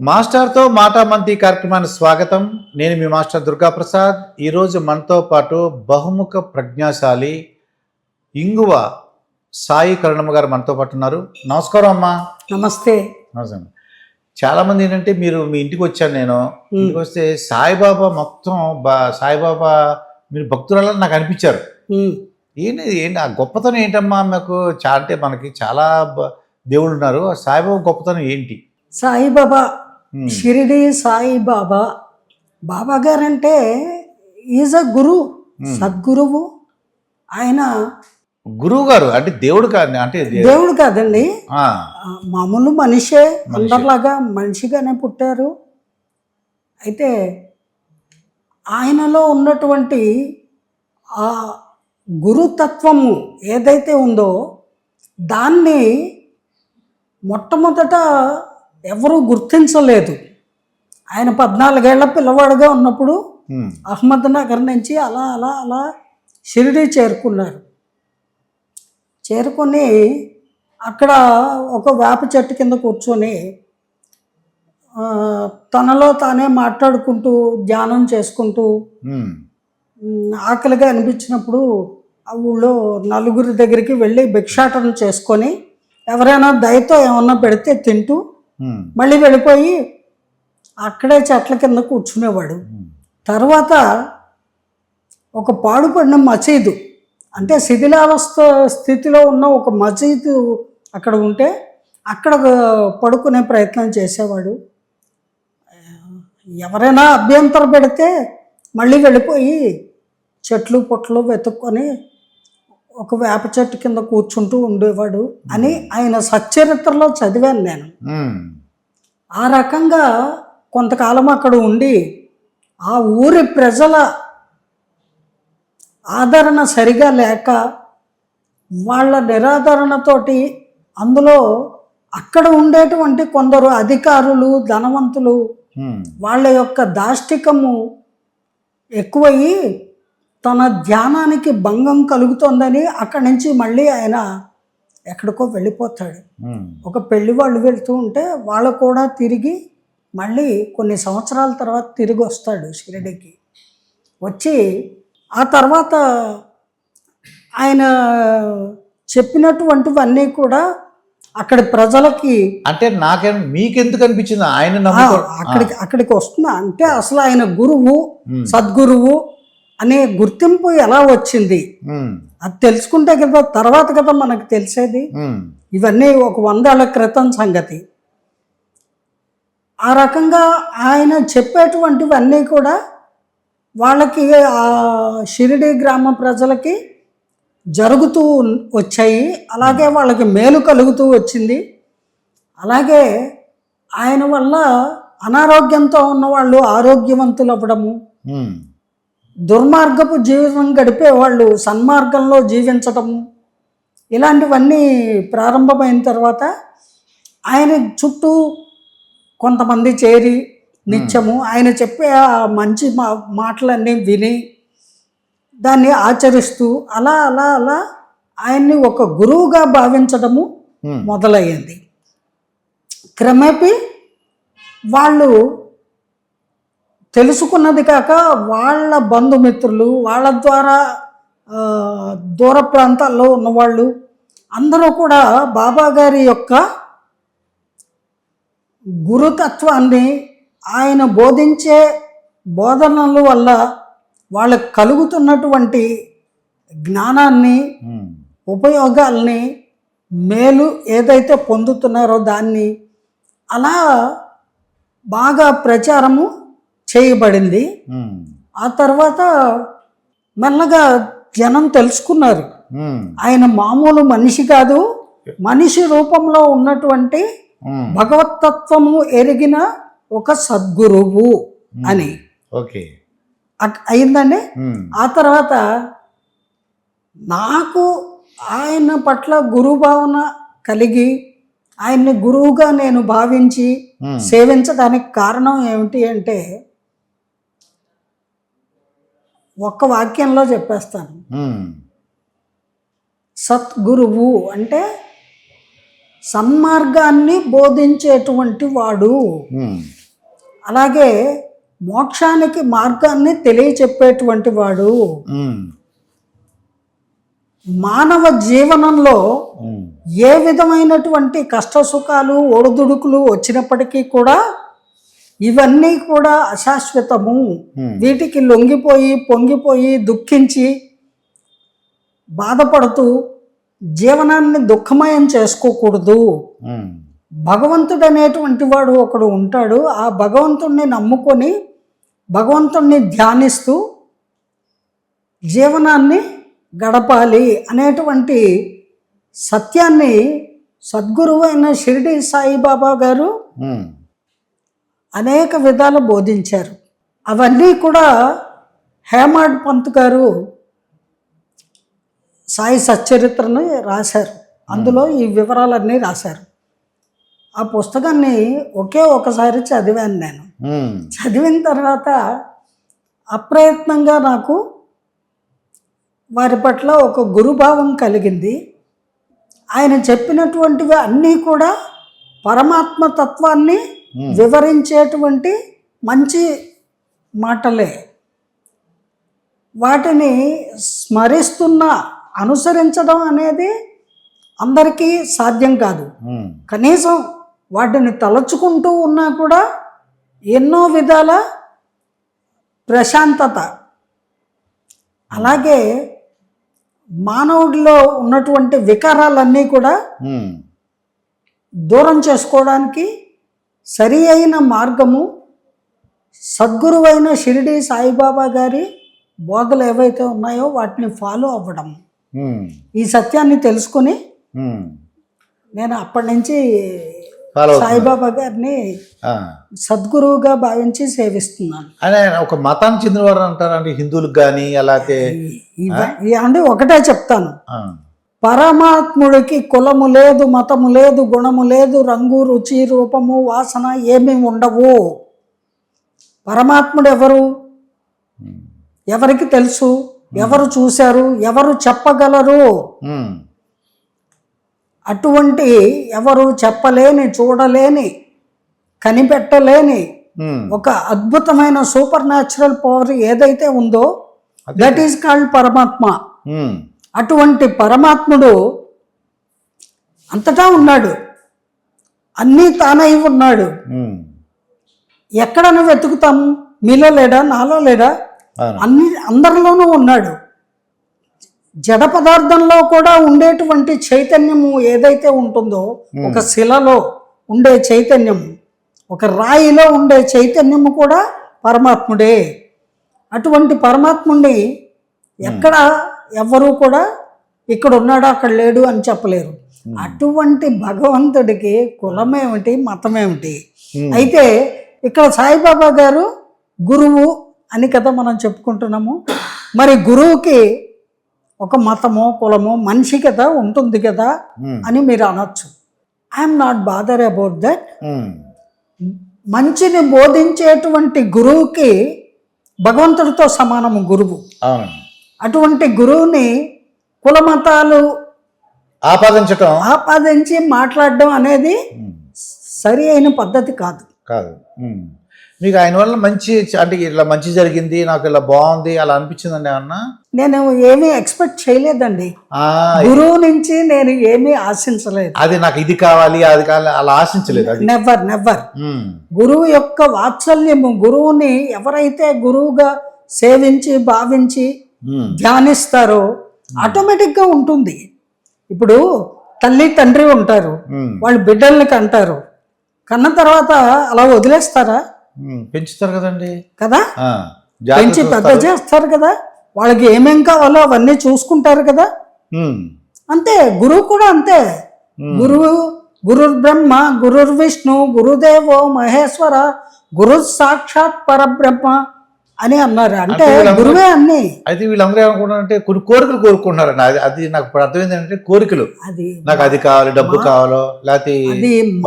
మాస్టర్తో మాటామంతి కార్యక్రమానికి స్వాగతం. నేను మీ మాస్టర్ దుర్గాప్రసాద్. ఈరోజు మనతో పాటు బహుముఖ ప్రజ్ఞాశాలి ఇంగువ సాయి కరుణమ్మ గారు మనతో పాటు ఉన్నారు. నమస్కారం అమ్మా. నమస్తే. నమస్కారం. చాలా మంది ఏంటంటే మీరు మీ ఇంటికి వచ్చాను నేను. ఇంటికి వస్తే సాయిబాబా మొత్తం బా సాయిబాబా మీరు భక్తురాలని నాకు అనిపించారు. ఏంటి ఏంటి ఆ గొప్పతనం ఏంటమ్మా మాకు? చా అంటే మనకి చాలా దేవుళ్ళు ఉన్నారు. సాయిబాబా గొప్పతనం ఏంటి? సాయిబాబా షిరిడి సాయిబాబా బాబా గారంటే ఈజ్ అ గురు ఉమ్. సద్గురువు. ఆయన గురువు గారు అంటే దేవుడు కాదు అంటే దేవుడు కాదండి. మామూలు మనిషే. అందరిలాగా మనిషిగానే పుట్టారు. అయితే ఆయనలో ఉన్నటువంటి ఆ గురుతత్వము ఏదైతే ఉందో దాన్ని మొట్టమొదట ఎవరూ గుర్తించలేదు. ఆయన పద్నాలుగేళ్ళ పిల్లవాడుగా ఉన్నప్పుడు ఉమ్, అహ్మద్ నగర్ నుంచి అలా అలా అలా షిరిడి చేరుకున్నారు చేరుకొని అక్కడ ఒక వేప చెట్టు కింద కూర్చొని తనలో తానే మాట్లాడుకుంటూ ధ్యానం చేసుకుంటూ ఆకలిగా అనిపించినప్పుడు ఆ ఊళ్ళో నలుగురి దగ్గరికి వెళ్ళి భిక్షాటన చేసుకొని ఎవరైనా దయతో ఏమన్నా పెడితే తింటూ మళ్ళీ వెళ్ళిపోయి అక్కడే చెట్ల కింద కూర్చునేవాడు. తర్వాత ఒక పాడుపడిన మసీదు అంటే శిథిలావస్థ స్థితిలో ఉన్న ఒక మసీదు అక్కడ ఉంటే అక్కడ పడుకునే ప్రయత్నం చేసేవాడు. ఎవరైనా అభ్యంతరం పెడితే మళ్ళీ వెళ్ళిపోయి చెట్లు పొట్లు వెతుక్కొని ఒక వేప చెట్టు కింద కూర్చుంటూ ఉండేవాడు అని ఆయన సచ్చరిత్రలో చదివాను నేను. ఆ రకంగా కొంతకాలం అక్కడ ఉండి ఆ ఊరి ప్రజల ఆదరణ సరిగా లేక వాళ్ళ నిరాదరణతోటి అందులో అక్కడ ఉండేటువంటి కొందరు అధికారులు ధనవంతులు వాళ్ళ యొక్క దాష్టికము ఎక్కువయ్యి తన ధ్యానానికి భంగం కలుగుతోందని అక్కడి నుంచి మళ్ళీ ఆయన ఎక్కడికో వెళ్ళిపోతాడు. ఒక పెళ్ళి వాళ్ళు వెళ్తూ ఉంటే వాళ్ళు కూడా తిరిగి మళ్ళీ కొన్ని సంవత్సరాల తర్వాత తిరిగి వస్తాడు షిరిడికి. వచ్చి ఆ తర్వాత ఆయన చెప్పినటువంటివన్నీ కూడా అక్కడి ప్రజలకి అంటే నాకేం మీకెందుకు అనిపించింది? ఆయన అక్కడికి అక్కడికి వస్తున్నా. అంటే అసలు ఆయన గురువు సద్గురువు అనే గుర్తింపు ఎలా వచ్చింది? అది తెలుసుకుంటే కదా తర్వాత కదా మనకు తెలిసేది. ఇవన్నీ ఒక వందేళ్ళ క్రితం సంగతి. ఆ రకంగా ఆయన చెప్పేటువంటివన్నీ కూడా వాళ్ళకి ఆ షిరిడి గ్రామ ప్రజలకి జరుగుతూ వచ్చాయి. అలాగే వాళ్ళకి మేలు కలుగుతూ వచ్చింది. అలాగే ఆయన వల్ల అనారోగ్యంతో ఉన్న వాళ్ళు ఆరోగ్యవంతులు అవ్వడము దుర్మార్గపు జీవితం గడిపే వాళ్ళు సన్మార్గంలో జీవించటము ఇలాంటివన్నీ ప్రారంభమైన తర్వాత ఆయన చుట్టూ కొంతమంది చేరి నిత్యము ఆయన చెప్పే ఆ మంచి మా మాటలన్నీ విని దాన్ని ఆచరిస్తూ అలా అలా అలా ఆయన్ని ఒక గురువుగా భావించడము మొదలయ్యింది. క్రమేపీ వాళ్ళు తెలుసుకున్నది కాక వాళ్ళ బంధుమిత్రులు వాళ్ళ ద్వారా దూర ప్రాంతాల్లో ఉన్నవాళ్ళు అందరూ కూడా బాబా గారి యొక్క గురుతత్వాన్ని ఆయన బోధించే బోధనల వల్ల వాళ్ళకు కలుగుతున్నటువంటి జ్ఞానాన్ని ఉపయోగాల్ని మేలు ఏదైతే పొందుతున్నారో దాన్ని అలా బాగా ప్రచారము చేయబడింది. ఆ తర్వాత మెల్లగా జనం తెలుసుకున్నారు. ఆయన మామూలు మనిషి కాదు. మనిషి రూపంలో ఉన్నటువంటి భగవతత్వము ఎరిగిన ఒక సద్గురువు అని. ఓకే. అయిందండి. ఆ తర్వాత నాకు ఆయన పట్ల గురుభావన కలిగి ఆయన్ని గురువుగా నేను భావించి సేవించడానికి కారణం ఏమిటి అంటే ఒక్క వాక్యంలో చెప్పేస్తాను. సద్గురువు అంటే సన్మార్గాన్ని బోధించేటువంటి వాడు. అలాగే మోక్షానికి మార్గాన్ని తెలియచెప్పేటువంటి వాడు. మానవ జీవనంలో ఏ విధమైనటువంటి కష్ట సుఖాలు ఒడిదుడుకులు వచ్చినప్పటికీ కూడా ఇవన్నీ కూడా అశాశ్వతము. వీటికి లొంగిపోయి పొంగిపోయి దుఃఖించి బాధపడుతూ జీవనాన్ని దుఃఖమయం చేసుకోకూడదు. భగవంతుడు అనేటువంటి వాడు ఒకడు ఉంటాడు. ఆ భగవంతుణ్ణి నమ్ముకొని భగవంతుణ్ణి ధ్యానిస్తూ జీవనాన్ని గడపాలి అనేటువంటి సత్యాన్ని సద్గురువు అయిన షిరిడి సాయిబాబా గారు అనేక విధాలు బోధించారు. అవన్నీ కూడా హేమాడ్ పంత్ గారు సాయి సచ్చరిత్రని రాశారు. అందులో ఈ వివరాలన్నీ రాశారు. ఆ పుస్తకాన్ని ఒకే ఒకసారి చదివాను నేను. చదివిన తర్వాత అప్రయత్నంగా నాకు వారి పట్ల ఒక గురుభావం కలిగింది. ఆయన చెప్పినటువంటివి అన్నీ కూడా పరమాత్మ తత్వాన్ని Hmm. వివరించేటువంటి మంచి మాటలే. వాటిని స్మరిస్తున్న అనుసరించడం అనేది అందరికీ సాధ్యం కాదు. ఉమ్, కనీసం వాటిని తలుచుకుంటూ ఉన్నా కూడా ఎన్నో విధాల ప్రశాంతత. అలాగే మానవుడిలో ఉన్నటువంటి వికారాలన్నీ కూడా ఉమ్, దూరం చేసుకోవడానికి సరి అయిన మార్గము సద్గురువైన షిరిడి సాయిబాబా గారి బోధలు ఏవైతే ఉన్నాయో వాటిని ఫాలో అవ్వడం ఈ సత్యాన్ని తెలుసుకొని. నేను అప్పటి నుంచి. సాయిబాబా గారిని. సద్గురువుగా భావించి సేవిస్తున్నాను అని ఒక మతానికి చెందినవారు అంటారు అంటే హిందువులకు కానీ అలాగే అంటే ఒకటే చెప్తాను పరమాత్ముడికి కులము లేదు మతము లేదు గుణము లేదు రంగు రుచి రూపము వాసన ఏమీ ఉండవు. పరమాత్ముడు ఎవరు? ఎవరికి తెలుసు? ఎవరు చూశారు? ఎవరు చెప్పగలరు? అటువంటి ఎవరు చెప్పలేని చూడలేని కనిపెట్టలేని. ఒక అద్భుతమైన సూపర్ న్యాచురల్ పవర్ ఏదైతే ఉందో. దట్ ఈస్ కాల్డ్ పరమాత్మ. ఉమ్, అటువంటి పరమాత్ముడు అంతటా ఉన్నాడు. అన్నీ తానై ఉన్నాడు. ఉమ్. ఎక్కడను వెతుకుతాం? మీలో లేడా? నాలో లేడా. అన్ని అందరిలోనూ ఉన్నాడు. జడ పదార్థంలో కూడా ఉండేటువంటి చైతన్యము ఏదైతే ఉంటుందో ఒక శిలలో ఉండే చైతన్యము ఒక రాయిలో ఉండే చైతన్యము కూడా పరమాత్ముడే. అటువంటి పరమాత్ముడిని ఎక్కడ ఎవ్వరూ కూడా ఇక్కడ ఉన్నాడు అక్కడ లేడు అని చెప్పలేరు. అటువంటి భగవంతుడికి కులమేమిటి మతమేమిటి? Hmm. అయితే ఇక్కడ సాయిబాబా గారు గురువు అని కదా మనం చెప్పుకుంటున్నాము. మరి గురువుకి ఒక మతమో కులమో మనిషి కదా ఉంటుంది కదా ఉమ్, అని మీరు అనొచ్చు. I'm not bother about that. మంచిని బోధించేటువంటి గురువుకి భగవంతుడితో సమానము గురువు. అటువంటి గురువుని కులమతాలు ఆపాదించటం. ఆపాదించి మాట్లాడడం అనేది సరి అయిన పద్ధతి కాదు. కాదు. మీకు ఆయన వల్ల మంచి అంటే ఇలా మంచి జరిగింది నాకు ఇలా బాగుంది అలా అనిపించిందండి ఏమన్నా? నేను ఏమీ ఎక్స్పెక్ట్ చేయలేదండి. గురువు నుంచి నేను ఏమీ ఆశించలేదు. అది నాకు ఇది కావాలి అది కావాలి అలా ఆశించలేదు నెవర్ నెవర్ గురువు యొక్క వాత్సల్యము గురువుని ఎవరైతే గురువుగా సేవించి భావించి ధ్యానిస్తారో ఆటోమేటిక్గా ఉంటుంది. ఇప్పుడు తల్లి తండ్రి ఉంటారు. వాళ్ళు బిడ్డల్ని కంటారు. కన్న తర్వాత అలా వదిలేస్తారా? పెంచుతారు కదండి. కదా? పెంచి పెద్ద చూస్తారు. కదా? వాళ్ళకి ఏమేం కావాలో అవన్నీ చూసుకుంటారు కదా? అంతే. గురువు కూడా అంతే. గురువు గురుర్ బ్రహ్మ గురుర్ విష్ణు గురుదేవో మహేశ్వర గురు సాక్షాత్ పరబ్రహ్మ అని అన్నారు. అంటే అంటే గురువే అన్ని. అయితే వీళ్ళందరూ ఏమనుకుంటారంటే కొన్ని కోరికలు కోరుకుంటున్నారండి అది అది నాకు ఇప్పుడు అర్థమైంది ఏంటంటే కోరికలు. అది నాకు అది కావాలి డబ్బు కావాలో లేకపోతే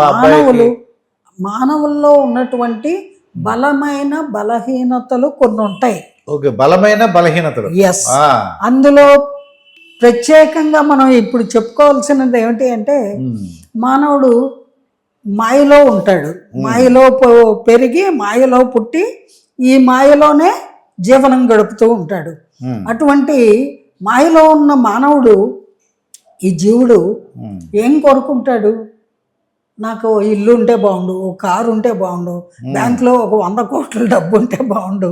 మానవులు మానవుల్లో ఉన్నటువంటి బలమైన బలహీనతలు కొన్ని ఉంటాయి. ఓకే బలమైన బలహీనతలు. ఎస్ అందులో ప్రత్యేకంగా మనం ఇప్పుడు చెప్పుకోవాల్సినది ఏమిటి అంటే మానవుడు మాయలో ఉంటాడు. మాయలో పెరిగి మాయలో పుట్టి ఈ మాయలోనే జీవనం గడుపుతూ ఉంటాడు. అటువంటి మాయలో ఉన్న మానవుడు ఈ జీవుడు ఏం కోరుకుంటాడు? నాకు ఇల్లు ఉంటే బాగుండు ఓ కారు ఉంటే బాగుండు బ్యాంక్లో ఒక వంద కోట్ల డబ్బు ఉంటే బాగుండు?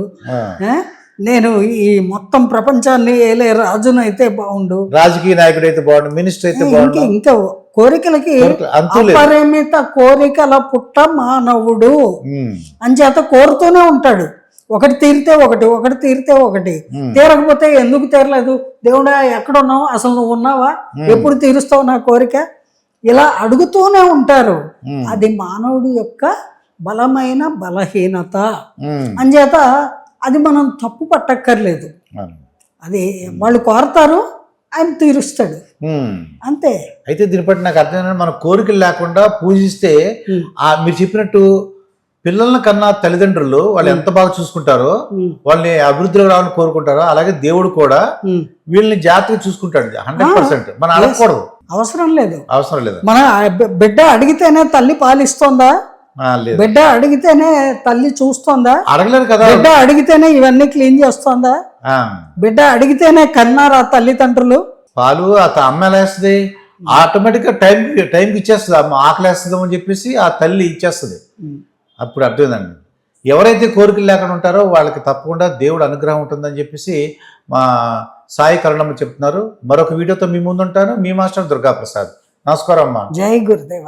నేను ఈ మొత్తం ప్రపంచాన్ని ఏలే రాజును అయితే బాగుండు. రాజకీయ నాయకుడు అయితే బాగుండు మినిస్టర్ అయితే ఇంకా ఇంకా కోరికలకి అపరిమిత కోరికల పుట్ట మానవుడు. అంచేత కోరుతూనే ఉంటాడు. ఒకటి తీరితే ఒకటి ఒకటి తీరితే ఒకటి. తీరకపోతే ఎందుకు తీరలేదు? దేవుడా ఎక్కడున్నావు? అసలు నువ్వు ఉన్నావా? ఎప్పుడు తీరుస్తావు నా కోరిక? ఇలా అడుగుతూనే ఉంటారు. అది మానవుడి యొక్క బలమైన బలహీనత. అంచేత అది మనం తప్పు పట్టక్కర్లేదు. అది వాళ్ళు కోరతారు ఆయన తీరుస్తాడు. అంతే. అయితే దీన్ని బట్టి నాకు అర్థమైందంటే మన కోరికలు లేకుండా పూజిస్తే. ఆ మీరు చెప్పినట్టు పిల్లల కన్నా తల్లిదండ్రులు వాళ్ళు ఎంత బాగా చూసుకుంటారో వాళ్ళని అభివృద్ధిలో రావాలని కోరుకుంటారో అలాగే దేవుడు కూడా. వీళ్ళని జాగ్రత్తగా చూసుకుంటాడు. Hundred percent. మనం అడగకూడదు. అవసరం లేదు. అవసరం లేదు. మన బిడ్డ అడిగితేనే తల్లి పాలిస్తోందా? బిడ్డ అడిగితేనే తల్లి చూస్తోందా? అడగలేరు కదా. బిడ్డ అడిగితేనే ఇవన్నీ క్లీన్ చేస్తోందా? బిడ్డ అడిగితేనే కన్నారా తల్లిదండ్రులు? పాలు ఆ త- అమ్మ ఎలా వేస్తుంది ఆటోమేటిక్గా టైం టైంకి ఇచ్చేస్తుంది. అమ్మ ఆకలి వేస్తుందేమో అని చెప్పేసి ఆ తల్లి ఇచ్చేస్తుంది. అప్పుడు అర్థమైందండి. ఎవరైతే కోరికలు లేకుండా ఉంటారో వాళ్ళకి తప్పకుండా దేవుడు అనుగ్రహం ఉంటుందని చెప్పేసి మా సాయి కరుణమ్మ చెప్తున్నారు. మరొక వీడియోతో మీ ముందు ఉంటాను మీ మాస్టర్ దుర్గా ప్రసాద్ నమస్కారం అమ్మా. జై గురుదేవ.